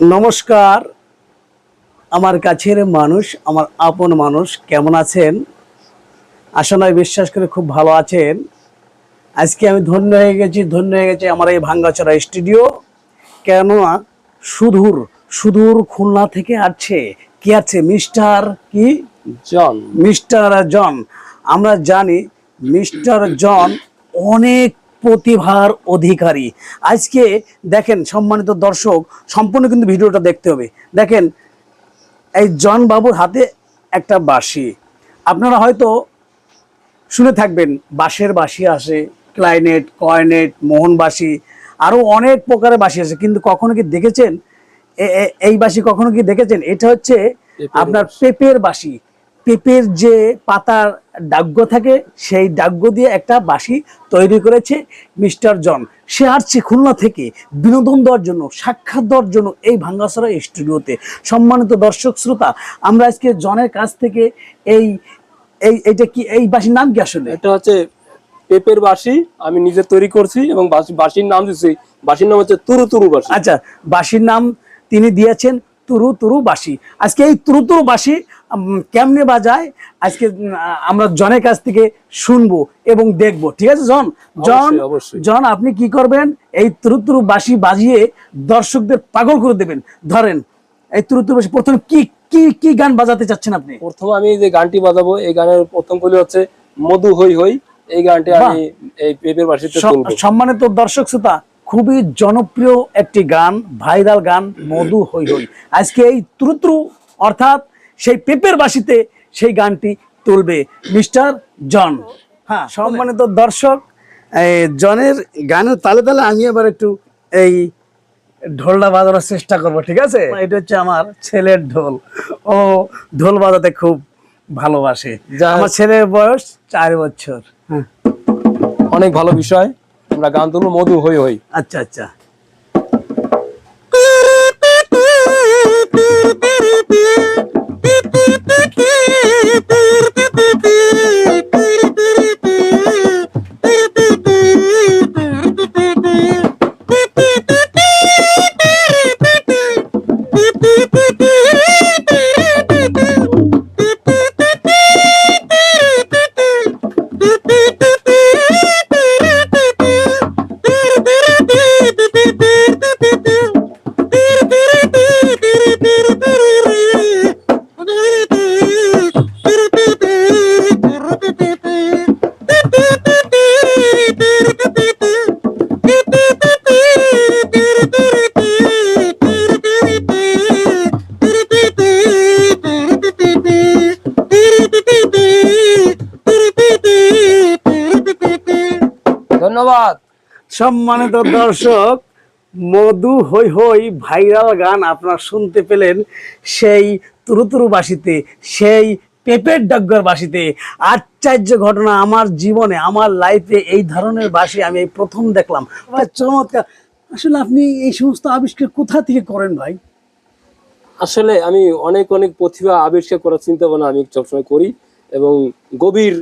নমস্কার। আমার কাছের মানুষ আমার আপন মানুষ কেমন আছেন? আশা নয় বিশ্বাস করে খুব ভালো আছেন। আজকে আমি ধন্য হয়ে গেছি ধন্য হয়ে গেছি আমার এই ভাঙ্গাচড়া স্টুডিও। কেননা সুদূর সুদূর খুলনা থেকে আসছে। কি আছে? মিস্টার কি? জন। Mister John. আমরা জানি মিস্টার জন অনেক প্রতিভার অধিকারী। আজকে দেখেন সম্মানিত দর্শক সম্পূর্ণ কিন্তু ভিডিওটা দেখতে হবে। দেখেন এই জন বাবুর হাতে একটা বাঁশি। আপনারা হয়তো শুনে থাকবেন বাঁশের বাঁশি আসে ক্লাইনেট কয়নেট মোহনবাসী আরও অনেক প্রকারের বাঁশি আছে। কিন্তু কখনো কি দেখেছেন? এই বাঁশি কখনো কি দেখেছেন? এটা হচ্ছে আপনার পেঁপের বাঁশি। পেঁপের যে পাতার ডাগ্য থাকে সেই ডাগ্য দিয়ে একটা বাঁশি তৈরি করেছে মিস্টার জন। সে আসছে খুলনা থেকে বিনোদন দেওয়ার জন্য সাক্ষাৎ দেওয়ার জন্য এই ভাঙ্গাসরা স্টুডিওতে। সম্মানিত দর্শক শ্রোতা আমরা আজকে জনের কাছ থেকে এই এই এইটা কি এই বাসির নাম কি আসলে? এটা হচ্ছে পেপের বাঁশি আমি নিজে তৈরি করছি এবং বাঁশির নাম দিচ্ছি বাঁশির নাম হচ্ছে তুরু তুরু বাঁশি। আচ্ছা বাসির নাম তিনি দিয়েছেন তুরু তুরু বাসি আজকে এই তুরু তুরু বাসি কেমনে বাজায়? আজকে আমরা জনের কাছ থেকে শুনব এবং দেখব। ঠিক আছে জন? জন। জন আপনি কি করবেন? এই তুরু তুরু বাসি বাজিয়ে দর্শকদের পাগল করে দেবেন। ধরেন এই তুরু তুরু বাসি প্রথমে কি কি কি গান বাজাতে চাচ্ছেন আপনি? প্রথম আমি যে গানটি বাজাবো এই গানের প্রথম কলি হচ্ছে মধু হই হই। এই গানটি আমি এই পেপের বাঁশিতে স- সম্মানিত দর্শক শ্রোতা খুবই জনপ্রিয় একটি গান ভাইরাল গান মধু হই হই। আজকে এই ত্রুত্রু অর্থাৎ সেই পেপের বাসিতে সেই গানটি তুলবে মিস্টার জন। হ্যাঁ সম্মানিত দর্শক জনের গানের তালে তালে আমি এবার একটু এই ঢোলটা বাজানোর চেষ্টা করব ঠিক আছে? এটা হচ্ছে আমার ছেলের ঢোল। ও ঢোল বাজাতে খুব ভালোবাসে। যা- আমার ছেলের বয়স চার বছর। হ্যাঁ। অনেক ভালো বিষয়। আমরা গান তুলবো মধু হই হই আচ্ছা আচ্ছা। ধন্যবাদ। সম্মানিত দর্শক মধু হই হই ভাইরাল গান আপনারা শুনতে পেলেন সেই তুরুতুরু বাসিতে সেই পেপের ডাগ্গর বাসিতে আশ্চর্য ঘটনা আমার জীবনে আমার লাইফে এই ধরনের বাসি আমি এই প্রথম দেখলাম। চমৎকার। আসলে আপনি এই সমস্ত আবিষ্কার কোথা থেকে করেন ভাই? আসলে আমি অনেক অনেক প্রতিভা আবিষ্কার করার চিন্তা ভাবনা আমি সবসময় করি এবং গভীর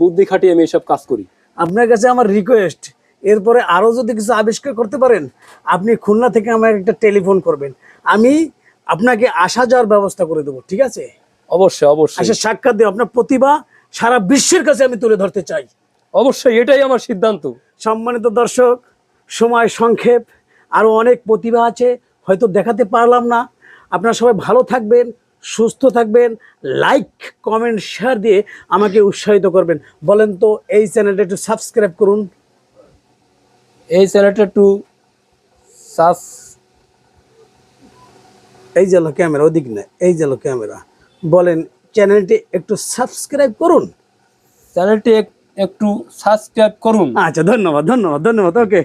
বুদ্ধি খাটিয়ে আমি এসব কাজ করি। আপনার কাছে আমার রিকোয়েস্ট এরপরে আরও যদি কিছু আবিষ্কার করতে পারেন আপনি খুলনা থেকে আমার একটা টেলিফোন করবেন। আমি আপনাকে আসা যাওয়ার ব্যবস্থা করে দেবো ঠিক আছে? অবশ্যই অবশ্যই। আসে সাক্ষাৎ দিয়ে আপনার প্রতিভা সারা বিশ্বের কাছে আমি তুলে ধরতে চাই। অবশ্যই এটাই আমার সিদ্ধান্ত। সম্মানিত দর্শক সময় সংক্ষেপ আরও অনেক প্রতিভা আছে হয়তো দেখাতে পারলাম না। আপনারা সবাই ভালো থাকবেন সুস্থ থাকবেন লাইক কমেন্ট শেয়ার দিয়ে আমাকে উৎসাহিত করবেন। বলেন তো এই চ্যানেলটা একটু সাবস্ক্রাইব করুন। এই চ্যানেলটা একটু সাস এই যে ক্যামেরা ওদিক না এই যে ক্যামেরা বলেন চ্যানেলটি একটু সাবস্ক্রাইব করুন। চ্যানেলটি একটু সাবস্ক্রাইব করুন। আচ্ছা ধন্যবাদ ধন্যবাদ ধন্যবাদ ওকে